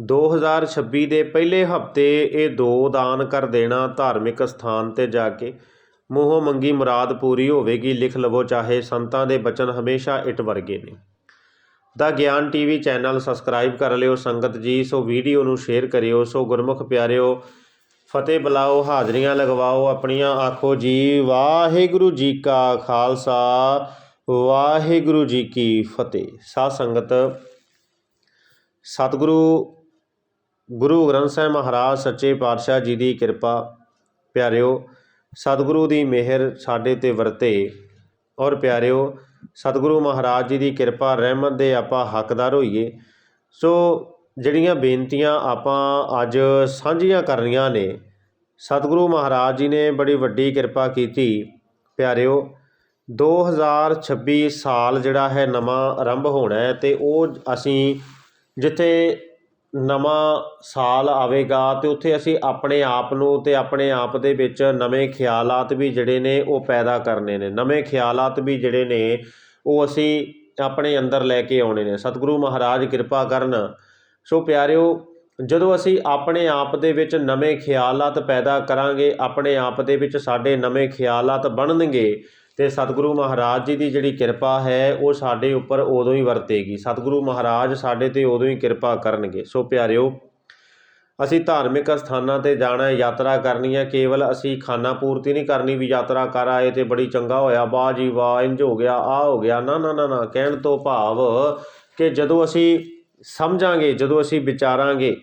2026 ਦੇ ਪਹਿਲੇ ਹਫ਼ਤੇ ਇਹ ਦੋ ਦਾਨ ਕਰ ਦੇਣਾ ਧਾਰਮਿਕ ਸਥਾਨ ਤੇ ਜਾ ਕੇ। ਮੂੰਹੋਂ ਮੰਗੀ ਮੁਰਾਦ ਪੂਰੀ ਹੋਵੇਗੀ, ਲਿਖ ਲਵੋ ਚਾਹੇ ਸੰਤਾਂ ਦੇ ਬਚਨ ਹਮੇਸ਼ਾ ਇਟ ਵਰਗੇ ਨੇ। ਦਾ ਗਿਆਨ ਟੀਵੀ ਚੈਨਲ ਸਬਸਕ੍ਰਾਈਬ ਕਰ ਲਿਓ। ਸੰਗਤ ਜੀ, ਸੋ ਵੀਡੀਓ ਨੂੰ ਸ਼ੇਅਰ ਕਰਿਓ। ਸੋ ਗੁਰਮੁਖ ਪਿਆਰਿਓ, ਫਤਿਹ ਬੁਲਾਓ, ਹਾਜ਼ਰੀਆਂ ਲਗਵਾਓ ਆਪਣੀਆਂ। ਆਖੋ ਜੀ, ਵਾਹਿਗੁਰੂ ਜੀ ਕਾ ਖਾਲਸਾ, ਵਾਹਿਗੁਰੂ ਜੀ ਕੀ ਫਤਿਹ। ਸਾਧ ਸੰਗਤ, ਸਤਿਗੁਰੂ ਗੁਰੂ ਗ੍ਰੰਥ ਸਾਹਿਬ ਮਹਾਰਾਜ, ਸੱਚੇ ਪਾਤਸ਼ਾਹ ਜੀ ਦੀ ਕਿਰਪਾ, ਪਿਆਰਿਓ, ਸਤਿਗੁਰੂ ਦੀ ਮਿਹਰ ਸਾਡੇ ਤੇ ਵਰਤੇ ਔਰ ਪਿਆਰਿਓ, ਸਤਿਗੁਰੂ ਮਹਾਰਾਜ ਜੀ ਦੀ ਕਿਰਪਾ, ਰਹਿਮਤ ਦੇ ਆਪਾਂ ਹੱਕਦਾਰ ਹੋਈਏ। ਸੋ ਜਿਹੜੀਆਂ ਬੇਨਤੀਆਂ ਆਪਾਂ ਅੱਜ ਸਾਂਝੀਆਂ ਕਰਨੀਆਂ ਨੇ, ਸਤਿਗੁਰੂ ਮਹਾਰਾਜ ਜੀ ਨੇ ਬੜੀ ਵੱਡੀ ਕਿਰਪਾ ਕੀਤੀ। ਪਿਆਰਿਓ 2026 ਸਾਲ ਜਿਹੜਾ ਹੈ ਨਵਾਂ ਆਰੰਭ ਹੋਣਾ ਹੈ ਤੇ ਉਹ ਅਸੀਂ ਜਿੱਥੇ ਨਵਾਂ ਸਾਲ ਆਵੇਗਾ ਤੇ ਉੱਥੇ ਅਸੀਂ ਆਪਣੇ ਆਪ ਨੂੰ ਤੇ ਆਪਣੇ ਆਪ ਦੇ ਵਿੱਚ ਨਵੇਂ ਖਿਆਲਾਤ ਵੀ ਜਿਹੜੇ ਨੇ ਉਹ ਪੈਦਾ ਕਰਨੇ ਨੇ। ਨਵੇਂ ਖਿਆਲਾਤ ਵੀ ਜਿਹੜੇ ਨੇ ਉਹ ਅਸੀਂ ਆਪਣੇ ਅੰਦਰ ਲੈ ਕੇ ਆਉਣੇ ਨੇ। ਸਤਿਗੁਰੂ ਮਹਾਰਾਜ, ਕਿਰਪਾ ਕਰਨ। ਸੋ ਪਿਆਰਿਓ, ਜਦੋਂ ਅਸੀਂ ਆਪਣੇ ਆਪ ਦੇ ਵਿੱਚ ਨਵੇਂ ਖਿਆਲਾਤ ਪੈਦਾ ਕਰਾਂਗੇ, ਆਪਣੇ ਆਪ ਦੇ ਵਿੱਚ ਸਾਡੇ ਨਵੇਂ ਖਿਆਲਾਤ ਬਣਨਗੇ ਅਤੇ ਸਤਿਗੁਰੂ ਮਹਾਰਾਜ ਜੀ ਦੀ ਜਿਹੜੀ ਕਿਰਪਾ ਹੈ, ਉਹ ਸਾਡੇ ਉੱਪਰ ਉਦੋਂ ਹੀ ਵਰਤੇਗੀ। ਸਤਿਗੁਰੂ ਮਹਾਰਾਜ ਸਾਡੇ ਤੇ ਉਦੋਂ ਹੀ ਕਿਰਪਾ ਕਰਨਗੇ। ਸੋ ਪਿਆਰਿਓ, ਅਸੀਂ ਧਾਰਮਿਕ ਸਥਾਨਾਂ ਤੇ ਜਾਣਾ ਹੈ ਯਾਤਰਾ ਕਰਨੀ ਹੈ। ਕੇਵਲ ਅਸੀਂ ਖਾਨਾ ਪੂਰਤੀ ਨਹੀਂ ਕਰਨੀ ਵੀ ਯਾਤਰਾ ਕਰ ਆਏ ਤੇ ਬੜੀ ਚੰਗਾ ਹੋਇਆ। ਵਾਹ ਜੀ ਵਾਹ ਇੰਜ ਹੋ ਗਿਆ ਆ ਹੋ ਗਿਆ। ਨਾ ਨਾ ਨਾ ਨਾ, ਕਹਿਣ ਤੋਂ ਭਾਵ ਕਿ ਜਦੋਂ ਅਸੀਂ ਸਮਝਾਂਗੇ, ਜਦੋਂ ਅਸੀਂ ਵਿਚਾਰਾਂਗੇ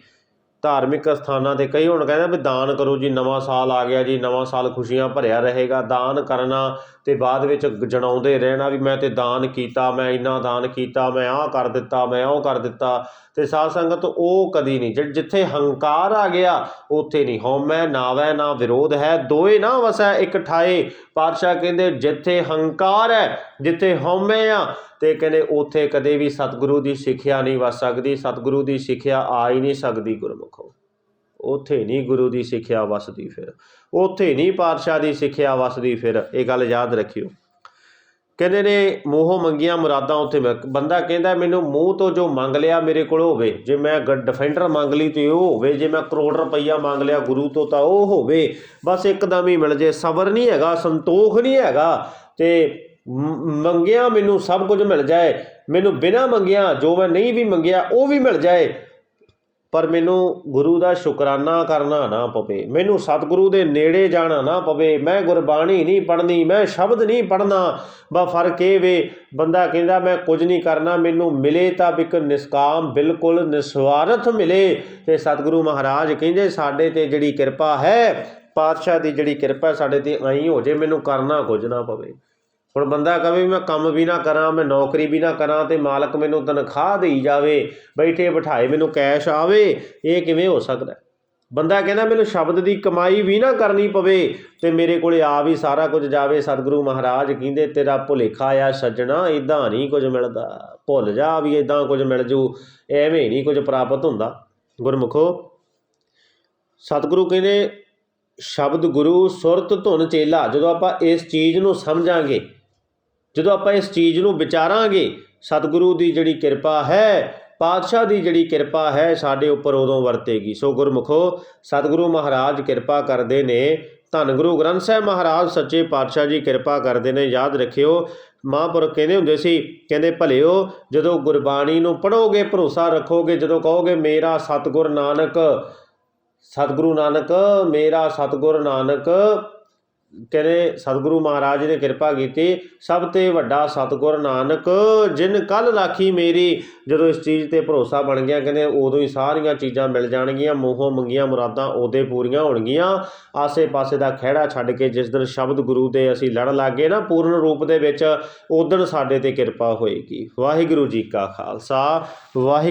ਧਾਰਮਿਕ ਸਥਾਨਾਂ ਤੇ ਕਈ ਹੁਣ ਕਹਿੰਦੇ ਵੀ ਦਾਨ ਕਰੋ ਜੀ, ਨਵਾਂ ਸਾਲ ਆ ਗਿਆ ਜੀ, ਨਵਾਂ ਸਾਲ ਖੁਸ਼ੀਆਂ ਭਰਿਆ ਰਹੇਗਾ, ਦਾਨ ਕਰਨਾ ਤੇ ਬਾਅਦ ਵਿੱਚ ਜਣਾਉਂਦੇ ਰਹਿਣਾ ਵੀ ਮੈਂ ਤੇ ਦਾਨ ਕੀਤਾ, ਮੈਂ ਇੰਨਾ ਦਾਨ ਕੀਤਾ, ਮੈਂ ਆਹ ਕਰ ਦਿੱਤਾ, ਮੈਂ ਉਹ ਕਰ ਦਿੱਤਾ ਤੇ ਸਾਧ ਸੰਗਤ ਉਹ ਕਦੀ ਨਹੀਂ ਜਿੱਥੇ ਹੰਕਾਰ ਆ ਗਿਆ, ਉੱਥੇ ਨਹੀਂ। ਹਉਮੈ ਨਾਵੈ ਨਾ ਵਿਰੋਧ ਹੈ, ਦੋਏ ਨਾ ਵਸੈ ਇੱਕ ਠਾਏ। ਪਾਤਸ਼ਾਹ ਕਹਿੰਦੇ ਜਿੱਥੇ ਹੰਕਾਰ ਹੈ, ਜਿੱਥੇ ਹਉਮੈ ਆ, ਤੇ ਕਹਿੰਦੇ ਉੱਥੇ ਕਦੇ ਵੀ ਸਤਿਗੁਰੂ ਦੀ ਸਿੱਖਿਆ ਨਹੀਂ ਵਸ ਸਕਦੀ, ਸਤਿਗੁਰੂ ਦੀ ਸਿੱਖਿਆ ਆ ਹੀ ਨਹੀਂ ਸਕਦੀ ਗੁਰਮੁਖ। ਉੱਥੇ ਨਹੀਂ ਗੁਰੂ ਦੀ ਸਿੱਖਿਆ ਵਸਦੀ ਫਿਰ। ਉੱਥੇ ਨਹੀਂ ਪਾਤਸ਼ਾਹ ਦੀ ਸਿੱਖਿਆ ਵਸਦੀ ਫਿਰ, ਇਹ ਗੱਲ ਯਾਦ ਰੱਖਿਓ। ਕਹਿੰਦੇ ਨੇ, ਮੂੰਹੋਂ ਮੰਗੀਆਂ ਮੁਰਾਦਾਂ ਉੱਥੇ ਮਿਲ- ਬੰਦਾ ਕਹਿੰਦਾ, ਮੈਨੂੰ ਮੂੰਹ ਤੋਂ ਜੋ ਮੰਗ ਲਿਆ ਮੇਰੇ ਕੋਲ ਹੋਵੇ, ਜੇ ਮੈਂ ਗ- ਡਿਫੈਂਡਰ ਮੰਗ ਲਈ ਤੇ ਉਹ ਹੋਵੇ, ਜੇ ਮੈਂ ਕਰੋੜ ਰੁਪਈਆ ਮੰਗ ਲਿਆ ਗੁਰੂ ਤੋਂ ਤਾਂ ਉਹ ਹੋਵੇ। ਬਸ ਇੱਕਦਮ ਹੀ ਮਿਲ ਜੇ, ਸਬਰ ਨਹੀਂ ਹੈਗਾ, ਸੰਤੋਖ ਨਹੀਂ ਹੈਗਾ ਤੇ ਮੰਗਿਆ ਮੈਨੂੰ ਸਭ ਕੁਝ ਮਿਲ ਜਾਏ। ਮੈਨੂੰ ਬਿਨਾਂ ਮੰਗਿਆ, ਜੋ ਮੈਂ ਨਹੀਂ ਵੀ ਮੰਗਿਆ, ਉਹ ਵੀ ਮਿਲ ਜਾਏ। ਪਰ ਮੈਨੂੰ ਗੁਰੂ ਦਾ ਸ਼ੁਕਰਾਨਾ ਕਰਨਾ ਨਾ ਪਵੇ। ਮੈਨੂੰ ਸਤਿਗੁਰੂ ਦੇ ਨੇੜੇ ਜਾਣਾ ਨਾ ਪਵੇ। ਮੈਂ ਗੁਰਬਾਣੀ ਨਹੀਂ ਪੜ੍ਹਨੀ, ਮੈਂ ਸ਼ਬਦ ਨਹੀਂ ਪੜ੍ਹਨਾ। ਬਾ ਫ਼ਰਕ ਇਹ ਵੇ, ਬੰਦਾ ਕਹਿੰਦਾ, ਮੈਂ ਕੁਝ ਨਹੀਂ ਕਰਨਾ, ਮੈਨੂੰ ਮਿਲੇ ਤਾਂ ਇੱਕ ਨਿਸਕਾਮ, ਬਿਲਕੁਲ ਨਿਸਵਾਰਥ ਮਿਲੇ। ਤੇ ਸਤਿਗੁਰੂ ਮਹਾਰਾਜ ਕਹਿੰਦੇ, ਸਾਡੇ ਤੇ ਜਿਹੜੀ ਕਿਰਪਾ ਹੈ, ਪਾਤਸ਼ਾਹ ਦੀ ਜਿਹੜੀ ਕਿਰਪਾ ਸਾਡੇ ਤੇ ਆਈ ਹੋ ਜੇ, ਮੈਨੂੰ ਕਰਨਾ ਕੁਝ ਨਾ ਪਵੇ। ਹੁਣ ਬੰਦਾ ਕਹੇ ਮੈਂ ਕੰਮ ਵੀ ਨਾ ਕਰਾਂ, ਮੈਂ ਨੌਕਰੀ ਵੀ ਨਾ ਕਰਾਂ ਤੇ ਮਾਲਕ ਮੈਨੂੰ ਤਨਖਾਹ ਦੇਈ ਜਾਵੇ, ਬੈਠੇ ਬਿਠਾਏ ਮੈਨੂੰ ਕੈਸ਼ ਆਵੇ, ਇਹ ਕਿਵੇਂ ਹੋ ਸਕਦਾ? ਬੰਦਾ ਕਹਿੰਦਾ ਮੈਨੂੰ ਸ਼ਬਦ ਦੀ ਕਮਾਈ ਵੀ ਨਾ ਕਰਨੀ ਪਵੇ ਤੇ ਮੇਰੇ ਕੋਲੇ ਆ ਵੀ ਸਾਰਾ ਕੁਝ ਜਾਵੇ, ਸਤਿਗੁਰੂ ਮਹਾਰਾਜ ਕਹਿੰਦੇ ਤੇਰਾ ਭੁਲੇਖਾ ਆ ਸੱਜਣਾ ਇਦਾਂ ਨਹੀਂ ਕੁਝ ਮਿਲਦਾ, ਭੁੱਲ ਜਾ ਵੀ ਇਦਾਂ ਕੁਝ ਮਿਲ ਜੂ, ਐਵੇਂ ਨਹੀਂ ਕੁਝ ਪ੍ਰਾਪਤ ਹੁੰਦਾ। ਗੁਰਮੁਖੋ, ਸਤਿਗੁਰੂ ਕਹਿੰਦੇ, ਸ਼ਬਦ ਗੁਰੂ ਸੁਰਤ ਧੁਨ ਚੇਲਾ, ਜਦੋਂ ਆਪਾਂ ਇਸ ਚੀਜ਼ ਨੂੰ ਸਮਝਾਂਗੇ ਜਦੋਂ ਆਪਾਂ ਇਸ ਚੀਜ਼ ਨੂੰ ਵਿਚਾਰਾਂਗੇ, ਸਤਿਗੁਰੂ ਦੀ ਜਿਹੜੀ ਕਿਰਪਾ ਹੈ, ਪਾਤਸ਼ਾਹ ਦੀ ਜਿਹੜੀ ਕਿਰਪਾ ਹੈ, ਸਾਡੇ ਉੱਪਰ ਉਦੋਂ ਵਰਤੇਗੀ। ਸੋ ਗੁਰਮੁਖੋ, ਸਤਿਗੁਰੂ ਮਹਾਰਾਜ ਕਿਰਪਾ ਕਰਦੇ ਨੇ। ਧੰਨ ਗੁਰੂ ਗ੍ਰੰਥ ਸਾਹਿਬ ਮਹਾਰਾਜ ਸੱਚੇ ਪਾਤਸ਼ਾਹ ਜੀ ਕਿਰਪਾ ਕਰਦੇ ਨੇ। ਯਾਦ ਰੱਖਿਓ, ਮਹਾਂਪੁਰਖ ਕਹਿੰਦੇ ਹੁੰਦੇ ਸੀ, ਕਹਿੰਦੇ, ਭਲਿਓ, ਜਦੋਂ ਗੁਰਬਾਣੀ ਨੂੰ ਪੜੋਗੇ ਭਰੋਸਾ ਰੱਖੋਗੇ, ਜਦੋਂ ਕਹੋਗੇ, ਮੇਰਾ ਸਤਿਗੁਰ ਨਾਨਕ, ਸਤਿਗੁਰੂ ਨਾਨਕ, ਮੇਰਾ ਸਤਿਗੁਰ ਨਾਨਕ ਕਹਿੰਦੇ ਸਤਿਗੁਰੂ ਮਹਾਰਾਜ ਨੇ ਕਿਰਪਾ ਕੀਤੀ, ਸਭ ਤੇ ਵੱਡਾ ਸਤਿਗੁਰ ਨਾਨਕ, ਜਿਨ ਕੱਲ ਰਾਖੀ ਮੇਰੀ, ਜਦੋਂ ਇਸ ਚੀਜ਼ ਤੇ ਭਰੋਸਾ ਬਣ ਗਿਆ, ਕਹਿੰਦੇ ਉਦੋਂ ਹੀ ਸਾਰੀਆਂ ਚੀਜ਼ਾਂ ਮਿਲ ਜਾਣਗੀਆਂ, ਮੂੰਹੋਂ ਮੰਗੀਆਂ ਮੁਰਾਦਾਂ ਉਹਦੇ ਪੂਰੀਆਂ ਹੋਣਗੀਆਂ। ਆਸੇ-ਪਾਸੇ ਦਾ ਖਹਿੜਾ ਛੱਡ ਕੇ ਜਿਸ ਦਿਨ ਸ਼ਬਦ ਗੁਰੂ ਦੇ ਅਸੀਂ ਲੜ ਲਾਗੇ ਨਾ, ਪੂਰਨ ਰੂਪ ਦੇ ਵਿੱਚ ਉਦੋਂ ਸਾਡੇ ਤੇ ਕਿਰਪਾ ਹੋਏਗੀ। ਵਾਹਿਗੁਰੂ ਜੀ ਕਾ ਖਾਲਸਾ, ਵਾਹਿਗੁਰੂ